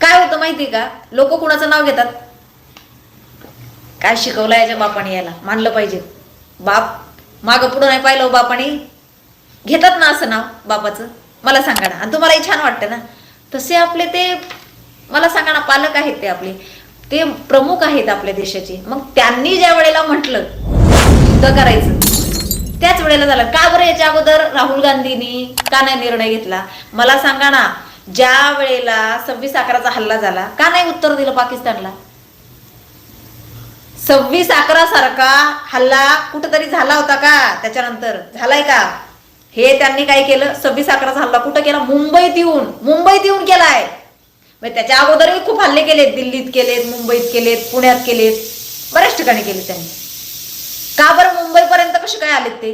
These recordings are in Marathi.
काय होतं माहिती का? लोक कुणाचं नाव घेतात? काय शिकवलं याच्या बापाने याला? मानलं पाहिजे. बाप मागं पुढं नाही पाहिलं हो बापाने. घेतात ना असं नाव बापाचं? मला सांगा ना. आणि तुम्हालाही छान वाटतं ना? तसे आपले ते मला सांगा ना पालक आहेत ते आपले. ते प्रमुख आहेत आपल्या देशाचे. मग त्यांनी ज्या वेळेला म्हटलं युद्ध करायचं त्याच वेळेला झालं. का बरं याच्या अगोदर राहुल गांधींनी का नाही निर्णय घेतला? मला सांगा ना ज्या वेळेला सव्वीस अकराचा हल्ला झाला का नाही उत्तर दिलं पाकिस्तानला? सव्वीस अकरा सारखा हल्ला कुठंतरी झाला होता का त्याच्यानंतर? झालाय का? हे त्यांनी काय केलं? सव्वीस अकराचा हल्ला कुठं केला? मुंबईत येऊन मुंबईत येऊन केलाय. म्हणजे त्याच्या अगोदरही खूप हल्ले केलेत. दिल्लीत केलेत मुंबईत केलेत पुण्यात केलेत. बऱ्याच ठिकाणी केले त्यांनी. का बरं मुंबईपर्यंत कसे काय आलेत ते?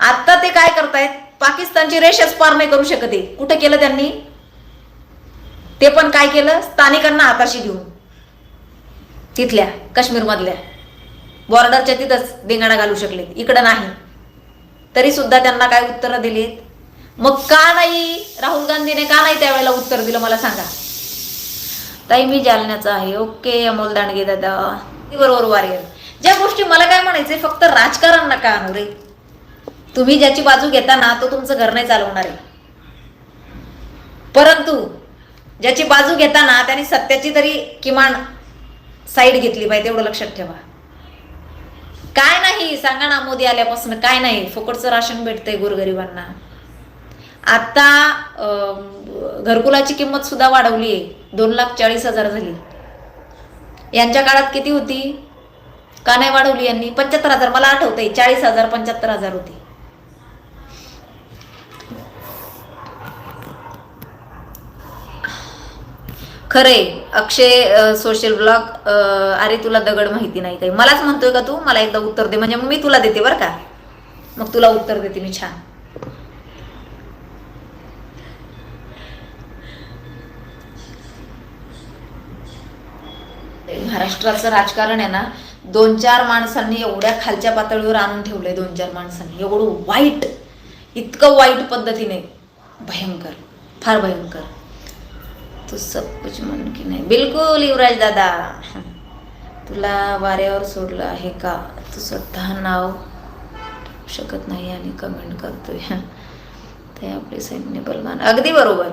आत्ता ते काय करतायत? पाकिस्तानची रेषच पार नाही करू शकत आहे कुठं केलं त्यांनी? ते पण काय केलं? स्थानिकांना हाताशी घेऊन. तिथल्या काश्मीर मधल्या बॉर्डरच्या तिथंच धिंगाणा घालू शकले. इकडं नाही. तरी सुद्धा त्यांना काय उत्तरं दिलीत? मग का नाही राहुल गांधीने का नाही त्यावेळेला उत्तर दिलं? मला सांगा. ताई मी जालन्याचा आहे. ओके अमोल दांडगे दादा. बरोबर वारियर ज्या गोष्टी मला काय म्हणायचे फक्त राजकारण नका आणू रे. तुम्ही ज्याची बाजू घेता ना तो तुमचं घर नाही चालवणार आहे. परंतु ज्याची बाजू घेताना त्याने सत्याची तरी किमान साईड घेतली पाहिजे तेवढं लक्षात ठेवा. काय नाही सांगा ना मोदी आल्यापासून काय नाही फुकटचं राशन भेटतंय गोरगरिबांना. आता घरकुलाची किंमत सुद्धा वाढवली आहे. दोन लाख चाळीस हजार झाली. यांच्या काळात किती होती? का नाही वाढवली यांनी? पंच्याहत्तर हजार. मला आठवतंय चाळीस हजार पंच्याहत्तर हजार होती. खरे अक्षय सोशल ब्लॉग अरे तुला दगड माहिती नाही काही. मलाच म्हणतोय का तू? मला एकदा उत्तर दे. म्हणजे मग मी तुला देते बरं का? मग तुला उत्तर देते मी छान. महाराष्ट्राचं राजकारण आहे ना दोन चार माणसांनी एवढ्या खालच्या पातळीवर आणून ठेवलंय दोन चार माणसांनी. एवढं वाईट इतकं वाईट पद्धतीने. भयंकर. फार भयंकर. तू सब कुछ मन की नाही। बिलकुल युवराज दादा। तुला वाऱ्यावर सोडलं आहे का? तू स्वतः नाव शकत नाही आणि कमेंट करतोय. ते आपले सैन्य बलवान. अगदी बरोबर.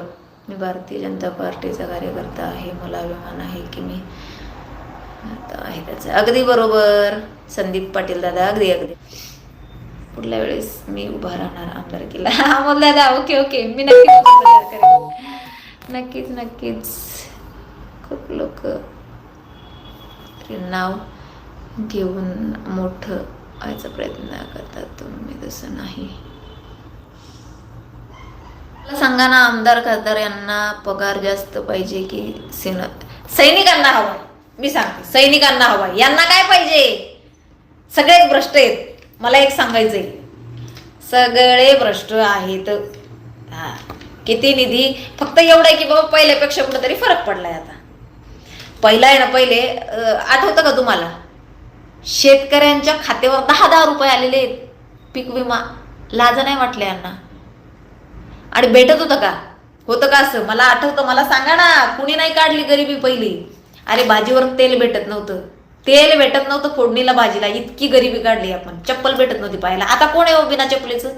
मी भारतीय जनता पार्टीचा कार्यकर्ता आहे. मला अभिमान आहे की मी आता आहे त्याचं. अगदी बरोबर. संदीप पाटील दादा अगदी अगदी. पुढल्या वेळेस मी उभा राहणार आमदार केला अमोल दादा ओके ओके मी नक्की करेन. नक्कीच नक्कीच. खूप लोक नाव घेऊन मोठं व्हायचा प्रयत्न करतात. तुम्ही तसं नाही. मला सांगा ना आमदार खासदार यांना पगार जास्त पाहिजे की सेन सैनिकांना हवा? मी सांगते सैनिकांना हवा. यांना काय पाहिजे? सगळेच भ्रष्ट आहेत. मला एक सांगायचंय. सगळे भ्रष्ट आहेत. किती निधी? फक्त एवढं आहे की बाबा पहिल्यापेक्षा कुठेतरी फरक पडलाय आता. पहिला आहे ना पहिले आठवतं का तुम्हाला? शेतकऱ्यांच्या खात्यावर दहा दहा रुपये आलेले आहेत. पीक विमा. लाज नाही वाटले यांना. आणि भेटत होतं का? होतं का असं? मला आठवतं मला सांगा ना कुणी नाही काढली गरिबी पहिली. अरे भाजीवर तेल भेटत नव्हतं. तेल भेटत नव्हतं फोडणीला भाजीला. इतकी गरिबी काढली आपण. चप्पल भेटत नव्हती पाहायला. आता कोण आहे हो बिना चप्पलीचं?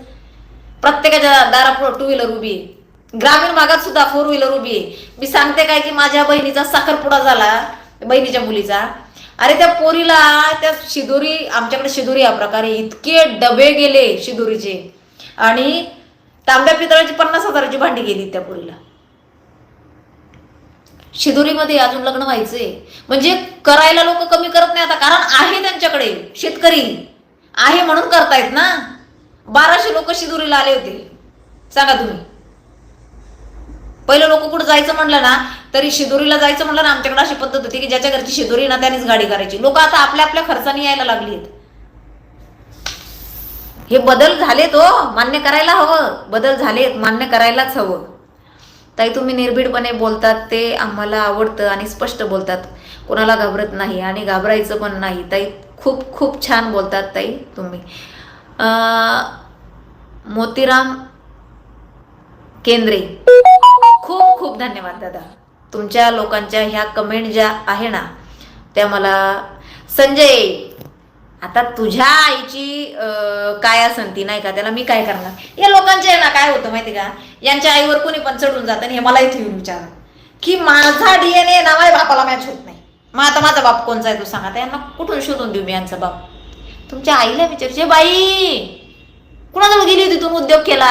प्रत्येकाच्या दारापुढं टू व्हीलर उभी आहे. ग्रामीण भागात सुद्धा फोर व्हीलर उभी आहे. मी सांगते काय की माझ्या बहिणीचा साखरपुडा झाला बहिणीच्या मुलीचा. अरे त्या पोरीला त्या शिदोरी आमच्याकडे शिदोरी या प्रकारे. इतके डबे गेले शिदोरीचे. आणि तांब्या पितळाची पन्नास हजाराची भांडी गेली त्या पोरीला. शिदोरीमध्ये अजून लग्न व्हायचंय. म्हणजे करायला लोक कमी करत नाही आता कारण आहे त्यांच्याकडे शेतकरी. आहे म्हणून करतायत ना. बाराशे लोक शिदोरीला आले होते. सांगा तुम्ही. पहिलं लोक कुठं जायचं म्हणलं ना तरी शिदोरीला जायचं म्हणलं ना आमच्याकडे अशी पद्धत होती की ज्याच्या घरची शिदोरी ना त्यानेच गाडी करायची. लोक आता आपल्या आपल्या खर्चाने यायला लागली आहेत हे बदल झालेत हो मान्य करायला हवं. बदल झालेत मान्य करायलाच हवं. ताई तुम्ही निर्भीडपणे बोलतात ते आम्हाला आवडतं आणि स्पष्ट बोलतात. कोणाला घाबरत नाही आणि घाबरायचं पण नाही. ताई खूप खूप छान बोलतात ताई तुम्ही. अं, मोतीराम केंद्रे. खूप खूप धन्यवाद दादा. तुमच्या लोकांच्या ह्या कमेंट ज्या आहे ना त्या मला संजय आता तुझ्या आईची काय असन ती नाही का त्याला मी काय करणार? या लोकांचे आहे ना काय होतं माहिती का? यांच्या आईवर कोणी पण चढून जातं आणि हे मला इथे येऊन विचार की माझा डीएनए ना माझ्या बापाला मॅच होत नाही. मग आता माझा बाप कोणचा आहे तो सांगा. आता यांना कुठून शोधून देऊ मी यांचा बाप? तुमच्या आईला विचारचे बाई! कुणाजवळ गेली होती तुम्ही उद्योग केला?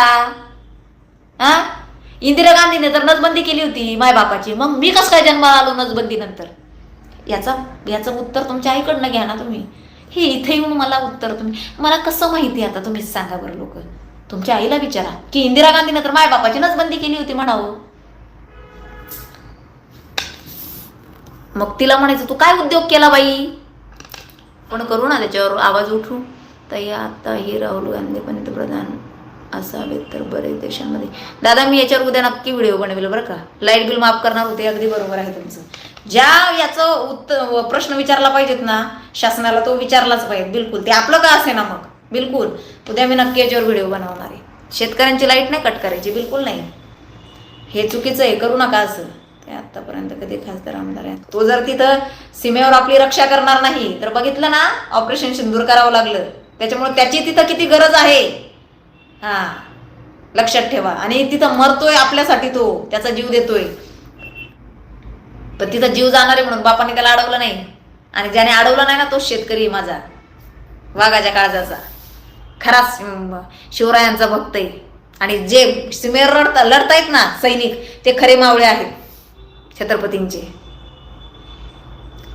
हा? इंदिरा गांधीने तर नसबंदी केली होती माय बापाची. मग मी कसं काय जन्माला आलो नसबंदी नंतर? याचा याचं उत्तर तुमच्या आईकडनं घ्या ना तुम्ही. हे इथे येऊन मला उत्तर तुम्ही मला कसं माहिती आता तुम्हीच सांगा बरं लोक तुमच्या आईला विचारा. की इंदिरा गांधीने तर माय बापाची नसबंदी केली होती म्हणावं. मग तिला म्हणायचं तू काय उद्योग केला बाई? पण करू ना त्याच्यावर आवाज उठू. तर आता हे राहुल गांधी पंतप्रधान असावेत तर बरेच देशांमध्ये. दादा मी याच्यावर उद्या नक्की व्हिडिओ बनवेल बरं का. लाइट बिल माफ करणार होते अगदी बरोबर आहे तुमचं. ज्या याचं उत्तर प्रश्न विचारला पाहिजेत ना शासनाला तो विचारलाच पाहिजे बिलकुल. ते आपलं का असे ना मग? बिलकुल. उद्या मी नक्की याच्यावर व्हिडिओ बनवणार आहे. शेतकऱ्यांची लाइट नाही कट करायची बिलकुल नाही. हे चुकीचं आहे करू नका असं. ते आतापर्यंत कधी खासदार आमदार आहे तो जर तिथं सीमेवर आपली रक्षा करणार नाही तर बघितलं ना ऑपरेशन सिंदूर करावं लागलं. त्याच्यामुळे त्याची तिथं किती गरज आहे? हा. लक्षात ठेवा. आणि तिथं मरतोय आपल्यासाठी तो. त्याचा जीव देतोय. पण तिथं जीव जाणार आहे म्हणून बापाने त्याला अडवलं नाही. आणि ज्याने अडवलं नाही ना तो शेतकरी माझा. वाघाच्या काळजाचा. खराच शिवरायांचा भक्त आहे. आणि जे सीमेवर लढता लढतायत ना सैनिक ते खरे मावळे आहेत. छत्रपतींचे.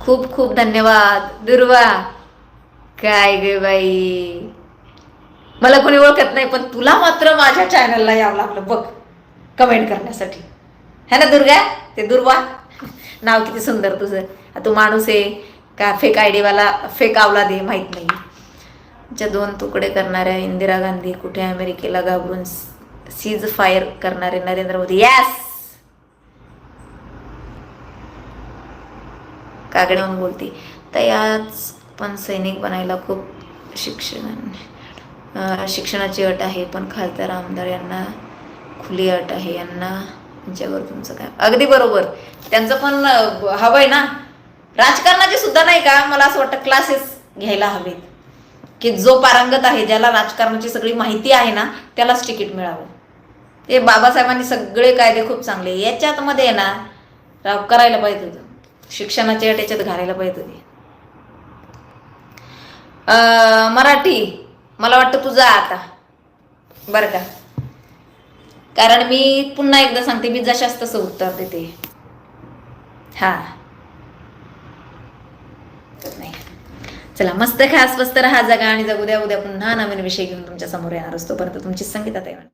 खूप खूप धन्यवाद. दुर्वा. काय गे बाई? मला कोणी ओळखत नाही पण तुला मात्र माझ्या चॅनलला यावं लागलं. बघ कमेंट करण्यासाठी. है ना दुर्गा? ते दुर्वा? नाव किती सुंदर तुझं. तू माणूस आहे का फेक आयडीवाला फेक आवला दे माहीत नाही. च्या दोन तुकडे करणाऱ्या इंदिरा गांधी कुठे अमेरिकेला घाबरून सीज फायर करणारे नरेंद्र मोदी. यस काकडे म्हणून बोलती. तर याच पण सैनिक बनायला खूप शिक्षण आहे. शिक्षणाची अट आहे पण खासदार आमदार यांना खुली अट आहे. यांना यांच्यावर तुमचं काय? अगदी बरोबर. त्यांचं पण हवं हवंय ना? राजकारणाचे सुद्धा नाही का? मला असं वाटतं क्लासेस घ्यायला हवेत. की जो पारंगत आहे ज्याला राजकारणाची सगळी माहिती आहे ना त्यालाच तिकीट मिळावं. ते बाबासाहेबांनी सगळे कायदे खूप चांगले. याच्यात मध्ये ना राव करायला पाहिजे होतं. शिक्षणाच्या अट याच्यात घालायला पाहिजे होती. मराठी. मला वाटतं तुझा आता. बरं का. कारण मी पुन्हा एकदा सांगते मी जशाच तसं उत्तर देते हा. तर नाही. चला मस्त खास स्वस्त राहा जगा आणि जगू द्या. उद्या पुन्हा नवीन विषय घेऊन तुमच्यासमोर येणार असतो. परंतु तुमची संगीतात आहे